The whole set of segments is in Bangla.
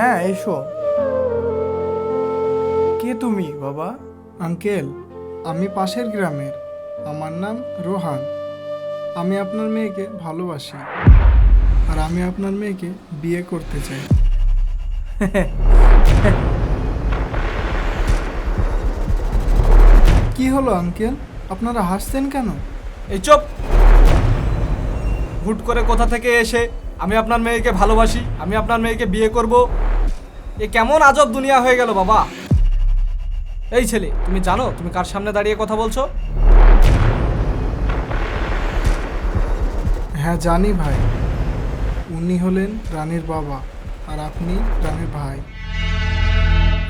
হ্যাঁ এসো। কে তুমি, বাবা? আঙ্কেল, আমি পাশের গ্রামের। আমার নাম রোহান। আমি আপনার মেয়েকে ভালোবাসি। আর আমি আপনার মেয়েকে বিয়ে করতে চাই। কি হলো, আঙ্কেল? আপনারা হাসছেন কেন? এই চুপ! হুট করে কোথা থেকে এসে আমি আপনার মেয়েকে ভালোবাসি, আমি আপনার মেয়েকে বিয়ে করব এ কেমন আজব দুনিয়া হয়ে গেল বাবা। এই ছেলে, তুমি জানো, তুমি কার সামনে দাঁড়িয়ে কথা বলছো? হ্যাঁ জানি ভাই। উনি হলেন রানীর বাবা আর আপনি রানীর ভাই।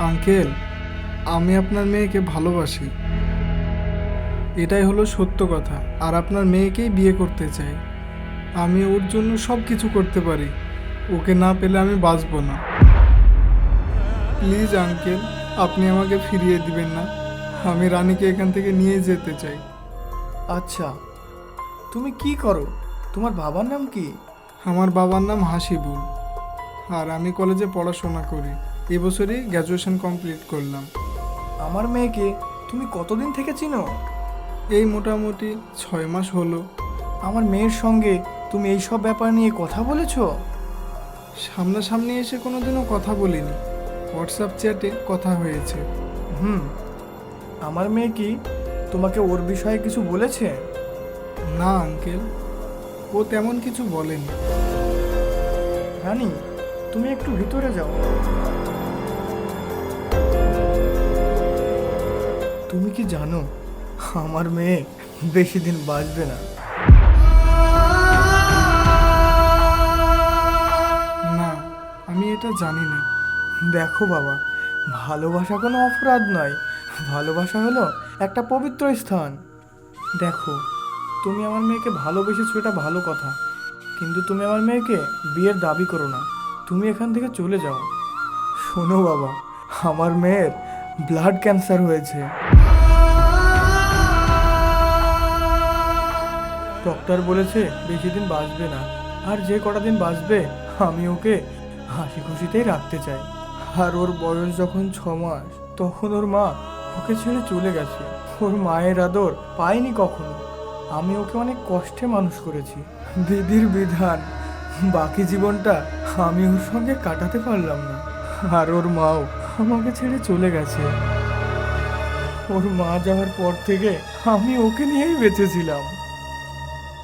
আঙ্কেল, আমি আপনার মেয়েকে ভালোবাসি। এটাই হলো সত্য কথা। আর আপনার মেয়েকেই বিয়ে করতে চাই। আমি ওর জন্য সব কিছু করতে পারি। ওকে না পেলে আমি বাঁচবো না। প্লিজ আঙ্কেল আপনি আমাকে ফিরিয়ে দিবেন না। আমি রানীকে এখান থেকে নিয়ে যেতে চাই। আচ্ছা তুমি কি করো? তোমার বাবার নাম কি? আমার বাবার নাম হাসিবুল। আর আমি কলেজে পড়াশোনা করি। এবছরই গ্র্যাজুয়েশন কমপ্লিট করলাম। আমার মেয়েকে তুমি কতদিন থেকে চিনো? এই মোটামুটি ছয় মাস হলো। আমার মেয়ের সঙ্গে তুমি এই সব ব্যাপার নিয়ে কথা বলেছ? সামনাসামনি এসে কোনোদিনও কথা বলিনি। হোয়াটসঅ্যাপ চ্যাটে কথা হয়েছে। হুম, আমার মেয়ে কি তোমাকে ওর বিষয়ে কিছু বলেছে? না, আঙ্কেল, ও তেমন কিছু বলেনি। রানী, তুমি একটু ভিতরে যাও। তুমি কি জানো, আমার মেয়ে বেশি দিন বাঁচবে না? না, আমি এটা জানি না। দেখো বাবা, ভালোবাসা কোনো অপরাধ নয়। ভালোবাসা হলো একটা পবিত্র স্থান। দেখো, তুমি আমার মেয়েকে ভালোবেসেছো, এটা ভালো কথা। কিন্তু তুমি আমার মেয়েকে বিয়ের দাবি করো না। তুমি এখান থেকে চলে যাও। শোনো বাবা, আমার মেয়ের ব্লাড ক্যান্সার হয়েছে। ডক্টর বলেছে বেশি দিন বাঁচবে না। আর যে কটা দিন বাঁচবে, আমি ওকে হাসি খুশিতেই রাখতে চাই। আর ওর বয়স যখন ছ মাস, তখন ওর মা ওকে ছেড়ে চলে গেছে। ওর মায়ের আদর পায়নি কখনো। আমি ওকে অনেক কষ্টে মানুষ করেছি। দিদির বিধান, বাকি জীবনটা আমি ওর সঙ্গে কাটাতে পারলাম না। আর ওর মাও আমাকে ছেড়ে চলে গেছে। ওর মা যাওয়ার পর থেকে আমি ওকে নিয়েই বেঁচেছিলাম।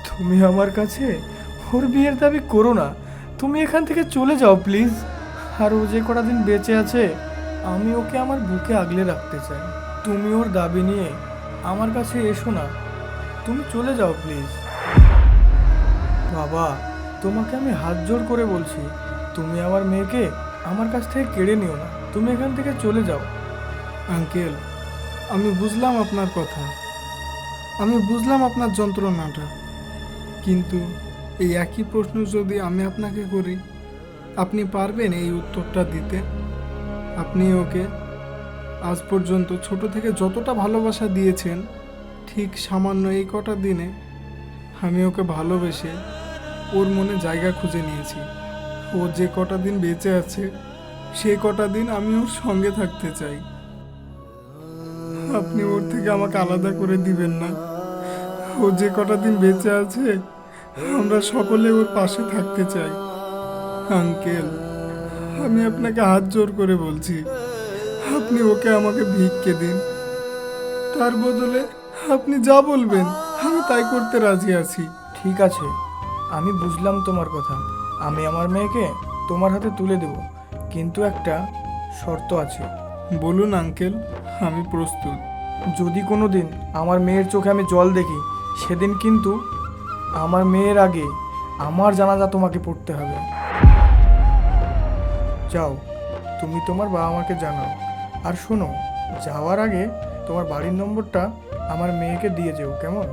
তুমি আমার কাছে ওর বিয়ের দাবি করো না। তুমি এখান থেকে চলে যাও, প্লিজ। আর ও যে কটা দিন বেঁচে আছে, আমি ওকে আমার বুকে আগলে রাখতে চাই। তুমি ওর দাবি নিয়ে আমার কাছে এসো না। তুমি চলে যাও, প্লিজ। বাবা, তোমাকে আমি হাত জোর করে বলছি, তুমি আমার মেয়েকে আমার কাছ থেকে কেড়ে নিও না। তুমি এখান থেকে চলে যাও। আঙ্কেল, আমি বুঝলাম আপনার কথা। আমি বুঝলাম আপনার যন্ত্রণাটা। কিন্তু এই একই প্রশ্ন যদি আমি আপনাকে করি আপনি পারবেন এই উত্তরটা দিতে। আপনি ওকে আজ পর্যন্ত ছোট থেকে যতটা ভালোবাসা দিয়েছেন, ঠিক সামান্য এই কটা দিনে আমি ওকে ভালোবেসে ওর মনে জায়গা খুঁজে নিয়েছি। ও যে কটা দিন বেঁচে আছে, সে কটা দিন আমি ওর সঙ্গে থাকতে চাই। আপনি ওর থেকে আমাকে আলাদা করে দিবেন না। ও যে কটা দিন বেঁচে আছে, আমরা সকলে ওর পাশে থাকতে চাই। আঙ্কেল আমি আপনাকে হাত জোর করে বলছি আপনি ওকে আমাকে ভিক্ষে দিন। তার বদলে আপনি যা বলবেন আমি তাই করতে রাজি আছি। ঠিক আছে আমি বুঝলাম তোমার কথা। আমি আমার মেয়েকে তোমার হাতে তুলে দেব কিন্তু একটা শর্ত আছে। বলুন আঙ্কেল আমি প্রস্তুত। যদি কোনো দিন আমার মেয়ের চোখে আমি জল দেখি সেদিন কিন্তু আমার মেয়ের আগে আমার জানাজা তোমাকে পড়তে হবে। যাও তুমি তোমার বাবা মাকে জানাও। আর শোনো যাওয়ার আগে তোমার বাড়ির নম্বরটা আমার মেয়েকে দিয়ে যেও কেমন?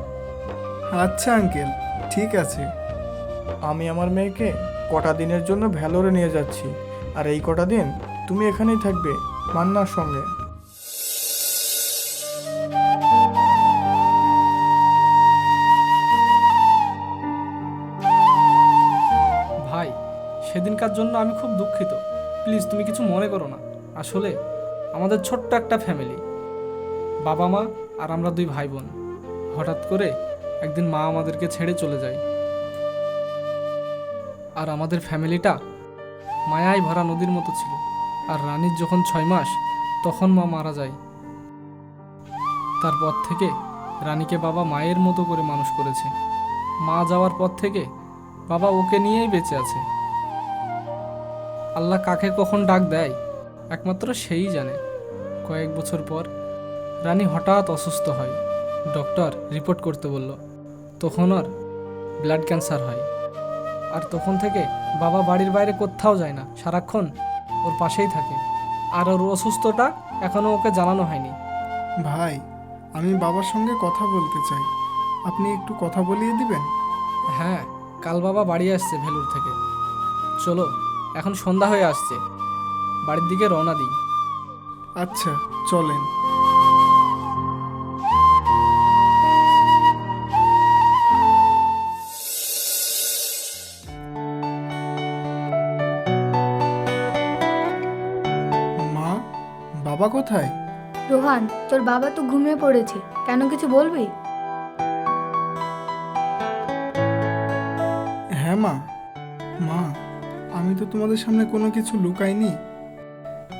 আচ্ছা আঙ্কেল ঠিক আছে। আমি আমার মেয়েকে কটা দিনের জন্য ভ্যালোরে নিয়ে যাচ্ছি। আর এই কটা দিন তুমি এখানেই থাকবে মান্নার সঙ্গে। ভাই সেদিনকার জন্য আমি খুব দুঃখিত। প্লিজ তুমি কিছু মনে করো না। আসলে আমাদের ছোট্ট একটা ফ্যামিলি। বাবা মা আর আমরা দুই ভাই বোন হঠাৎ করে একদিন মা আমাদেরকে ছেড়ে চলে যায়। আর আমাদের ফ্যামিলিটা মায়ায় ভরা নদীর মতো ছিল। আর রানীর যখন ছয় মাস, তখন মা মারা যায়। তারপর থেকে রানীকে বাবা মায়ের মতো করে মানুষ করেছে। মা যাওয়ার পর থেকে বাবা ওকে নিয়েই বেঁচে আছে। আল্লাহ কাকে কখন ডাক দেয়? একমাত্র সেই জানে। কয়েক বছর পর রানী হঠাৎ অসুস্থ হয়। ডক্টর রিপোর্ট করতে বলল তখন ওর ব্লাড ক্যান্সার হয়। আর তখন থেকে বাবা বাড়ির বাইরে কোথাও যায় না। সারাক্ষণ ওর পাশেই থাকে। আর ওর অসুস্থটা এখনও ওকে জানানো হয়নি। ভাই আমি বাবার সঙ্গে কথা বলতে চাই। আপনি একটু কথা বলিয়ে দিবেন? হ্যাঁ কাল বাবা বাড়ি আসছে ভেলুর থেকে। চলো এখন সন্ধ্যা হয়ে আসছে। বাড়ির দিকে রওনা দিই। আচ্ছা চলেন। মা বাবা কোথায়? রোহান তোর বাবা তো ঘুমিয়ে পড়েছে। কেন কিছু বলবি? হ্যাঁ মা। মা আমি তো তোমাদের সামনে কোনো কিছু লুকাইনি।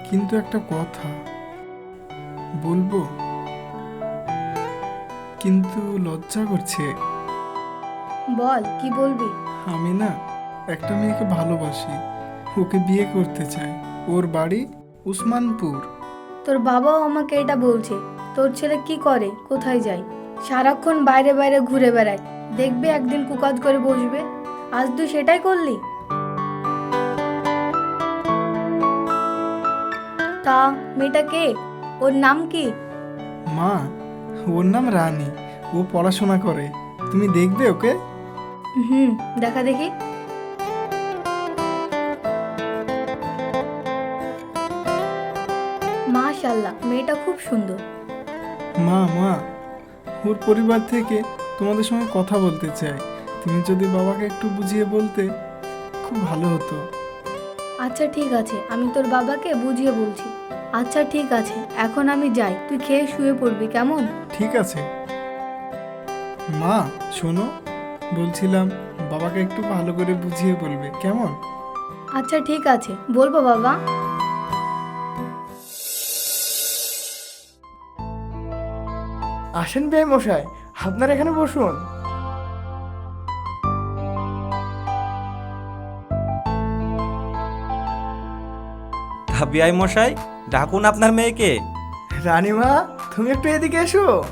কিন্তু একটা কথা বলব? কিন্তু লজ্জা করছে। বল কি বলবি? আমি না একটা মেয়েকে ভালোবাসি। ওকে বিয়ে করতে চাই। ওর বাড়ি উসমানপুর। তোর বাবাও আমাকে এটা বলছে। তোর ছেলে কি করে? কোথায় যায়? সারাক্ষণ বাইরে বাইরে ঘুরে বেড়ায়। দেখবে একদিন কুকাজ করে বসবে। আজ তুই সেটাই করলি? তা মেয়েটা কে ওর নাম কি মা ওর নাম রানী ও পড়াশোনা করে তুমি দেখবে ওকে হুম দেখা দেখি মাশাল্লাহ মেয়েটা খুব সুন্দর মা মা ওর পরিবার থেকে তোমাদের সঙ্গে কথা বলতে চাই তুমি যদি বাবাকে একটু বুঝিয়ে বলতে খুব ভালো হতো আচ্ছা ঠিক আছে। আমি তোর বাবাকে বুঝিয়ে বলছি। আচ্ছা ঠিক আছে। এখন আমি যাই। তুই খেয়ে শুয়ে পড়বি কেমন? ঠিক আছে। মা শোনো। বলছিলাম বাবাকে একটু ভালো করে বুঝিয়ে বলবে। কেমন? আচ্ছা ঠিক আছে। বলব বাবা। আসেন বে মশাই আপনার এখানে বসুন। বিআই মশাই ডাকুন আপনার মেয়েকে। রানীমা তুমি একটু এদিকে এসো।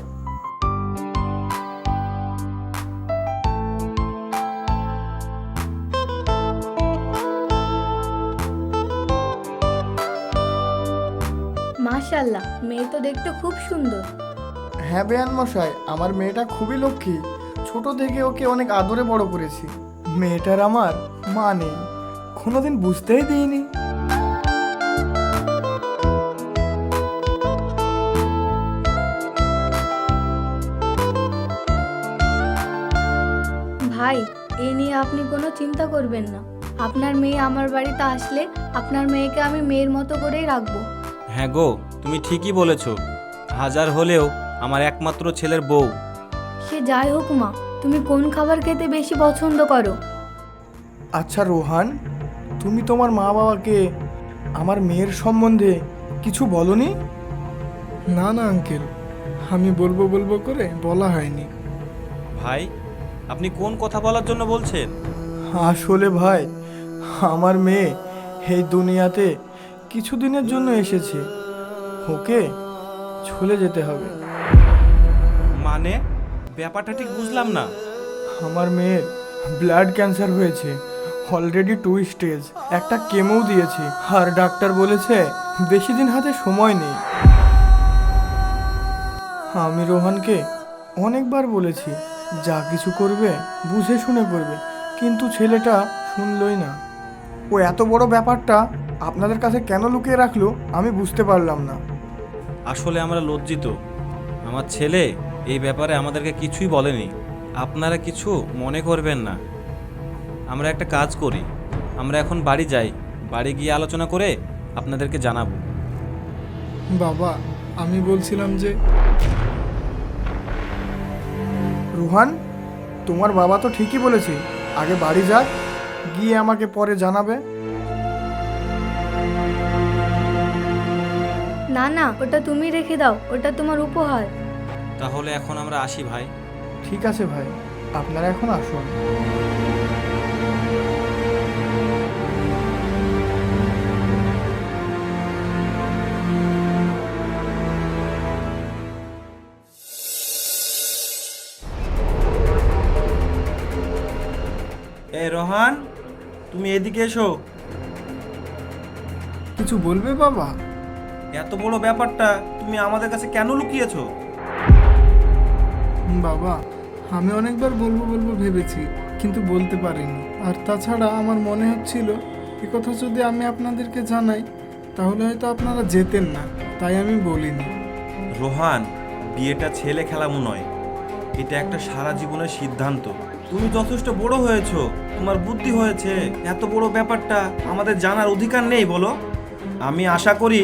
মাশাল্লাহ মেয়ে তো দেখতে খুব সুন্দর। হ্যাঁ বেয়ান মশাই আমার মেয়েটা খুবই লক্ষ্মী। ছোট থেকে ওকে অনেক আদরে বড় করেছি। মেয়েটার আমার মা নেই। কোনোদিন বুঝতেই দিইনি। আপনি কোনো চিন্তা করবেন না। আপনার মেয়ে আমার বাড়িতে আসলে আপনার মেয়েকে আমি মেয়ের মতো করেই রাখব। হ্যাঁ গো তুমি ঠিকই বলেছ। হাজার হলেও আমার একমাত্র ছেলের বউ। সে যাই হোক মা তুমি কোন খাবার খেতে বেশি পছন্দ করো? আচ্ছা রোহান তুমি তোমার মা বাবাকে আমার মেয়ের সম্বন্ধে কিছু বলনি? না না আঙ্কেল আমি বলব বলব করে বলা হয়নি। ভাই আপনি কোন কথা বলার জন্য বলছেন? আসলে ভাই আমার মেয়ে এই দুনিয়াতে কিছুদিনের জন্য এসেছে। ওকে চলে যেতে হবে। মানে? ব্যাপারটা ঠিক বুঝলাম না। আমার মেয়ের ব্লাড ক্যান্সার হয়েছে অলরেডি টু স্টেজ একটা কেমো দিয়েছে আর ডাক্তার বলেছে বেশি দিন হাতে সময় নেই। আমি রোহানকে অনেকবার বলেছি যা কিছু করবে বুঝে শুনে করবে কিন্তু ছেলেটা শুনলই না। ও এত বড় ব্যাপারটা আপনাদের কাছে কেন লুকিয়ে রাখল আমি বুঝতে পারলাম না। আসলে আমরা লজ্জিত। আমার ছেলে এই ব্যাপারে আমাদেরকে কিছুই বলেনি। আপনারা কিছু মনে করবেন না। আমরা একটা কাজ করি। আমরা এখন বাড়ি যাই। বাড়ি গিয়ে আলোচনা করে আপনাদেরকে জানাব। বাবা আমি বলছিলাম যে রুহান তোমার বাবা তো ঠিকই বলেছে আগে বাড়ি যাক গিয়ে আমাকে পরে জানাবে। না না ওটা তুমি রেখে দাও ওটা তোমার উপহার। তাহলে এখন আমরা আসি ভাই। ঠিক আছে ভাই আপনারা এখন আসুন। রোহান তুমি এদিকে এসো। কিছু বলবে বাবা? এত বড় ব্যাপারটা তুমি আমাদের কাছে কেন লুকিয়েছো? বাবা আমি অনেকবার বলব বলব ভেবেছি কিন্তু বলতে পারিনি। আর তাছাড়া আমার মনে হচ্ছিল এ কথা যদি আমি আপনাদেরকে জানাই তাহলে হয়তো আপনারা যেতেন না তাই আমি বলিনি। রোহান বিয়েটা ছেলে খেলামো নয়। এটা একটা সারা জীবনের সিদ্ধান্ত। তুমি যথেষ্ট বড় হয়েছো। তোমার বুদ্ধি হয়েছে। এত বড় ব্যাপারটা আমাদের জানার অধিকার নেই, বলো। আমি আশা করি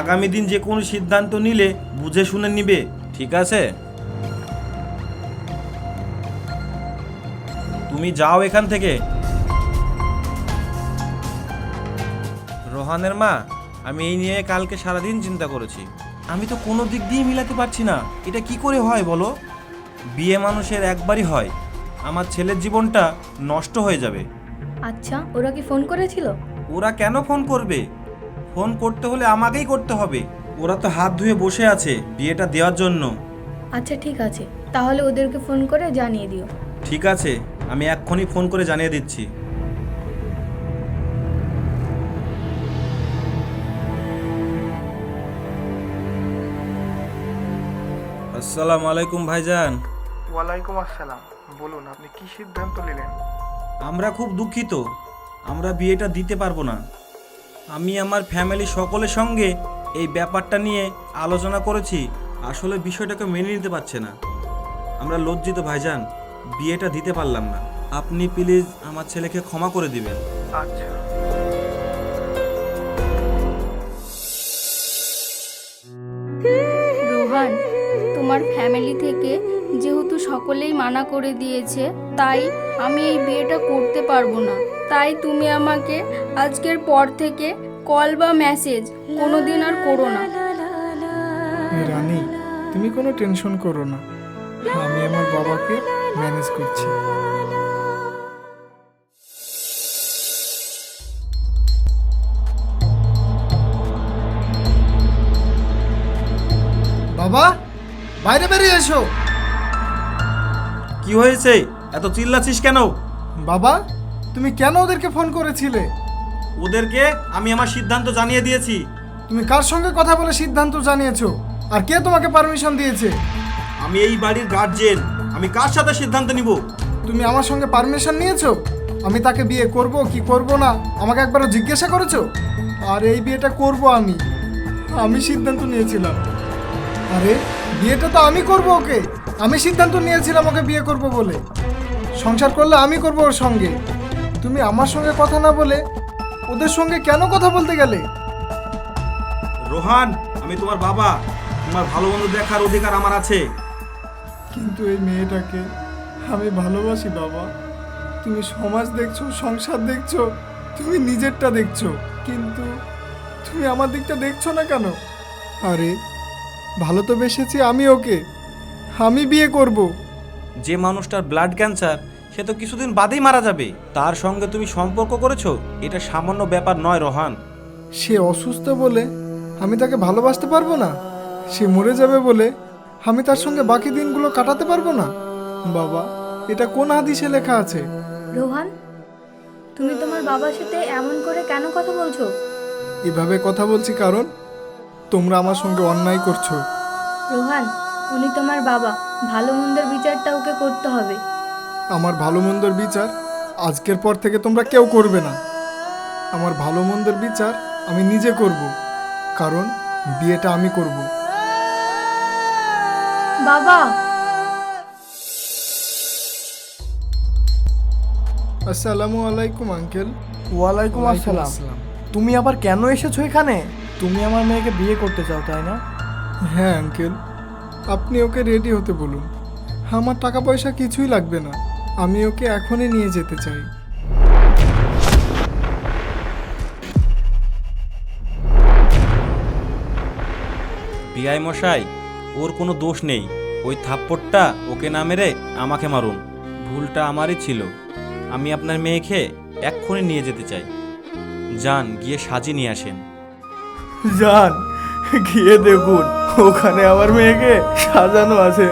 আগামী দিন যে কোনো সিদ্ধান্ত নিলে বুঝে শুনে নিবে, ঠিক আছে? তুমি যাও এখান থেকে। রোহানের মা, আমি এই নিয়ে কালকে সারাদিন চিন্তা করেছি। আমি তো কোনো দিক দিয়ে মিলাতে পারছি না। এটা কি করে হয়, বলো? বিয়ে মানুষের একবারই হয়। আমার ছেলের জীবনটা নষ্ট হয়ে যাবে। আচ্ছা ওরা কি ফোন করেছিল? ওরা কেন ফোন করবে? ফোন করতে হলে আমাকেই করতে হবে। ওরা তো হাত ধুয়ে বসে আছে বিয়েটা দেওয়ার জন্য। আচ্ছা ঠিক আছে। তাহলে ওদেরকে ফোন করে জানিয়ে দিও। ঠিক আছে আমি এক্ষুনি ফোন করে জানিয়ে দিচ্ছি। আসসালামু আলাইকুম ভাইজান। ওয়ালাইকুম আসসালাম। বলুন আপনি কি সিদ্ধান্ত নিলেন? আমরা খুব দুঃখিত। আমরা বিয়েটা দিতে পারব না। আমি আমার ফ্যামিলি সকলের সঙ্গে এই ব্যাপারটা নিয়ে আলোচনা করেছি। আসলে বিষয়টাকে মেনে নিতে পারছে না। আমরা লজ্জিত ভাইজান। বিয়েটা দিতে পারলাম না। আপনি প্লিজ আমার ছেলেকে ক্ষমা করে দিবেন। আচ্ছা। রোহান তোমার ফ্যামিলি থেকে যেহেতু সকলেই মানা করে দিয়েছে, তাই আমি এই বিয়েটা করতে পারব না। তাই তুমি আমাকে আজকের পর থেকে কল বা মেসেজ কোনোদিন আর করো না। রানী, তুমি কোনো টেনশন করো না। আমি আমার বাবাকে ম্যানেজ করছি। বাবা, বাইরে বেরিয়ে এসো। কি হয়েছে? এত চিল্লাছিস কেন? বাবা তুমি কেন ওদেরকে ফোন করেছিলে? ওদেরকে আমি আমার সিদ্ধান্ত জানিয়ে দিয়েছি। তুমি কার সঙ্গে কথা বলে সিদ্ধান্ত জানিয়েছো? আর কে তোমাকে পারমিশন দিয়েছে? আমি এই বাড়ির গার্জেন আমি কার সাথে সিদ্ধান্ত নিব? তুমি আমার সঙ্গে পারমিশন নিয়েছো? আমি তাকে বিয়ে করব কি করব না? আমাকে একবারও জিজ্ঞাসা করেছ? আর এই বিয়েটা করব আমি। আমি সিদ্ধান্ত নিয়েছিলাম। আরে বিয়েটা তো আমি করব ওকে। আমি সিদ্ধান্ত নিয়েছিলাম ওকে বিয়ে করব বলে। সংসার করলে আমি করব ওর সঙ্গে। তুমি আমার সঙ্গে কথা না বলে ওদের সঙ্গে কেন কথা বলতে গেলে? রোহান আমি তোমার বাবা। তোমার ভালো মন্দ দেখার অধিকার আমার আছে। কিন্তু এই মেয়েটাকে আমি ভালোবাসি বাবা। তুমি সমাজ দেখছ সংসার দেখছ তুমি নিজেরটা দেখছ। কিন্তু তুমি আমার দিকটা দেখছ না কেন? আরে ভালো তো বেসেছি আমি ওকে। আমি বিয়ে করব। যে মানুষটার ব্লাড ক্যান্সার সে তো কিছুদিন বাদেই মারা যাবে। তার সঙ্গে তুমি সম্পর্ক করেছ? এটা সামান্য ব্যাপার নয় রোহান। সে অসুস্থ বলে আমি তাকে ভালোবাসতে পারব না। সে মরে যাবে বলে আমি তার সঙ্গে বাকি দিনগুলো কাটাতে পারব না। বাবা এটা কোন হাদিসে লেখা আছে? রোহান তুমি তোমার বাবার সাথে এমন করে কেন কথা বলছো? এভাবে কথা বলছি কারণ তোমরা আমার সঙ্গে অন্যায় করছ। রোহান উনি তোমার বাবা। ভালো মন্দের বিচারটা ওকে করতে হবে। আমার ভালো মন্দর বিচার আজকের পর থেকে তোমরা কেউ করবে না। আমার ভালো মন্দের বিচার আমি নিজে করব কারণ বিয়েটা আমি করব। বাবা! আসসালামু আলাইকুম আঙ্কেল। ওয়ালাইকুম আসসালাম। তুমি আবার কেন এসেছ এখানে? তুমি আমার মেয়েকে বিয়ে করতে চাও তাই না? হ্যাঁ আঙ্কেল। আপনি ওকে রেডি হতে বলুন। আমার টাকা পয়সা কিছুই লাগবে না। আমি ওকে এখনই নিয়ে যেতে চাই। বিআই মশাই ওর কোনো দোষ নেই। ওই থাপ্পড়টা ওকে না মেরে আমাকে মারুন। ভুলটা আমারই ছিল। আমি আপনার মেয়েকে এক্ষুনি নিয়ে যেতে চাই। যান গিয়ে সাজিয়ে নিয়ে আসেন। যান। গিয়ে দেখুন ওখানে আমার মেয়েকে সাজানো আছে।